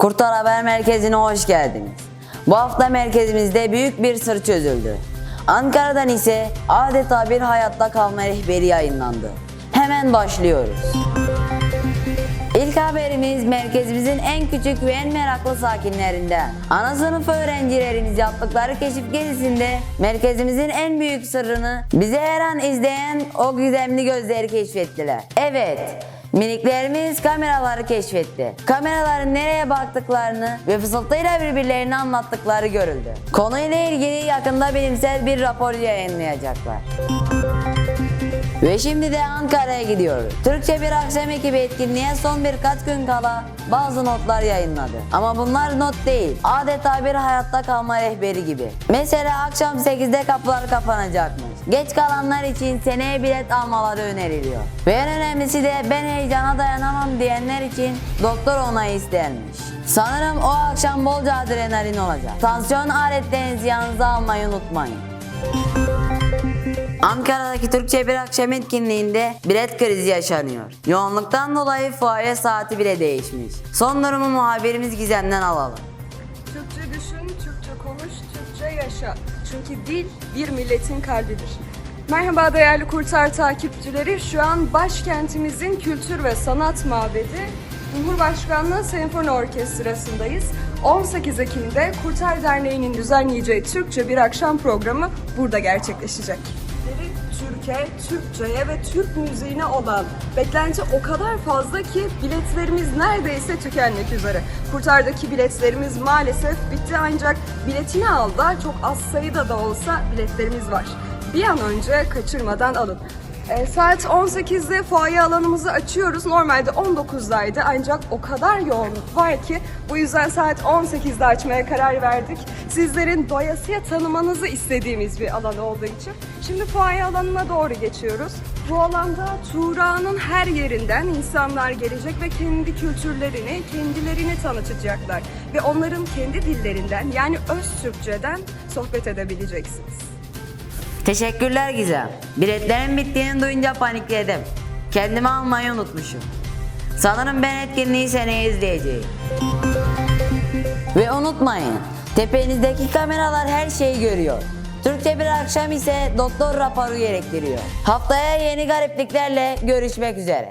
Kurtar Haber Merkezi'ne hoş geldiniz. Bu hafta merkezimizde büyük bir sır çözüldü. Ankara'dan ise adeta bir hayatta kalma rehberi yayınlandı. Hemen başlıyoruz. İlk haberimiz merkezimizin en küçük ve en meraklı sakinlerinden. Ana sınıf öğrencilerimiz yaptıkları keşif gezisinde merkezimizin en büyük sırrını bize her an izleyen o gizemli gözleri keşfettiler. Evet, miniklerimiz kameraları keşfetti. Kameraların nereye baktıklarını ve fısıltıyla birbirlerini anlattıkları görüldü. Konuyla ilgili yakında bilimsel bir rapor yayınlayacaklar. Ve şimdi de Ankara'ya gidiyoruz. Türkçe bir akşam ekibi etkinliğe son birkaç gün kala bazı notlar yayınladı. Ama bunlar not değil. Adeta bir hayatta kalma rehberi gibi. Mesela akşam 8'de kapılar kapanacakmış. Geç kalanlar için seneye bilet almaları öneriliyor. Ve en önemlisi de ben heyecana dayanamam diyenler için doktor onayı istenmiş. Sanırım o akşam bolca adrenalin olacak. Tansiyon aletlerinizi yanınıza almayı unutmayın. Ankara'daki Türkçe bir akşam etkinliğinde bilet krizi yaşanıyor. Yoğunluktan dolayı fuaye saati bile değişmiş. Son durumu muhabirimiz Gizem'den alalım. Türkçe düşün, Türkçe konuş, Türkçe yaşa. Çünkü dil bir milletin kalbidir. Merhaba değerli Kurtar takipçileri. Şu an başkentimizin kültür ve sanat mabedi Cumhurbaşkanlığı Senfoni Orkestrası'ndayız. 18 Ekim'de Kurtar Derneği'nin düzenleyeceği Türkçe bir akşam programı burada gerçekleşecek. Türkiye, Türkçe'ye ve Türk müziğine olan beklenti o kadar fazla ki biletlerimiz neredeyse tükenmek üzere. Kurtar'daki biletlerimiz maalesef bitti ancak biletini al da çok az sayıda da olsa biletlerimiz var. Bir an önce kaçırmadan alın. E, saat 18'de fuaye alanımızı açıyoruz. Normalde 19'daydı ancak o kadar yoğunluk var ki bu yüzden saat 18'de açmaya karar verdik. Sizlerin doyasıya tanımanızı istediğimiz bir alan olduğu için. Şimdi fuaye alanına doğru geçiyoruz. Bu alanda Tuğra'nın her yerinden insanlar gelecek ve kendi kültürlerini, kendilerini tanıtacaklar. Ve onların kendi dillerinden yani öz Türkçeden sohbet edebileceksiniz. Teşekkürler Gizem. Biletlerin bittiğini duyunca panikledim. Kendimi almayı unutmuşum. Sanırım ben etkinliği seneye izleyeceğim. Ve unutmayın, tepenizdeki kameralar her şeyi görüyor. Türkçe bir akşam ise doktor raporu gerektiriyor. Haftaya yeni garipliklerle görüşmek üzere.